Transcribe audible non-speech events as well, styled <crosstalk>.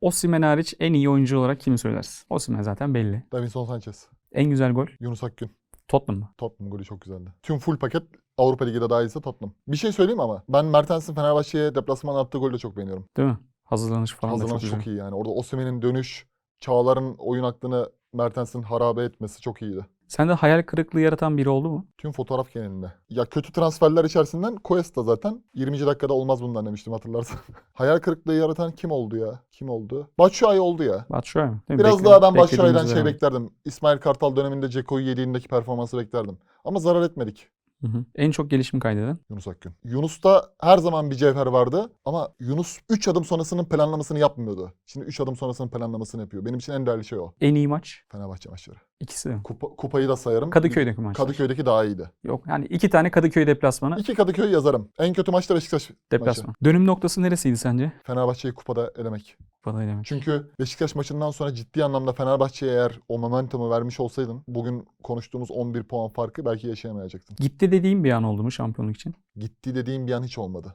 Osimhen hariç en iyi oyuncu olarak kimi söylersin? Osimhen zaten belli. Davinson Sanchez. En güzel gol Yunus Akgün. Tottenham mı? Tottenham golü çok güzeldi. Tüm full paket Avrupa Ligi'de daha iyisi Tottenham. Bir şey söyleyeyim ama ben Mertens'in Fenerbahçe'ye deplasman attığı golü de çok beğeniyorum. Değil mi? Hazırlanış falan da çok Hazırlanış güzel. çok iyi yani. Orada Osimhen'in dönüş, Çağlar'ın oyun aklını Mertens'in harabe etmesi çok iyiydi. Sende hayal kırıklığı yaratan biri oldu mu? Tüm fotoğraf genelinde. Ya kötü transferler içerisinden Cuesta zaten. 20. dakikada olmaz bundan demiştim hatırlarsan. <laughs> Hayal kırıklığı yaratan kim oldu ya? Kim oldu? Batshuayi oldu ya. Batshuayi mi? Değil mi? Biraz Bekle- daha ben Batshuayi'den şey yani. beklerdim. İsmail Kartal döneminde Ceko'yu yediğindeki performansı beklerdim. Ama zarar etmedik. Hı hı. En çok gelişim kaydeden. Yunus Akgün. Yunus'ta her zaman bir cevher vardı ama Yunus 3 adım sonrasının planlamasını yapmıyordu. Şimdi 3 adım sonrasının planlamasını yapıyor. Benim için en değerli şey o. En iyi maç. Fenerbahçe maçları. İkisi? Kupa- kupayı da sayarım. Kadıköy'deki maçlar. Kadıköy'deki daha iyiydi. Yok yani iki tane Kadıköy deplasmanı. İki Kadıköy yazarım. En kötü maçta Beşiktaş Deplasman. maçı. Dönüm noktası neresiydi sence? Fenerbahçe'yi kupada elemek. Kupada demek. Çünkü Beşiktaş maçından sonra ciddi anlamda Fenerbahçe'ye eğer o momentumu vermiş olsaydın bugün konuştuğumuz 11 puan farkı belki yaşayamayacaktın. Gitti dediğim bir an oldu mu şampiyonluk için? Gitti dediğim bir an hiç olmadı.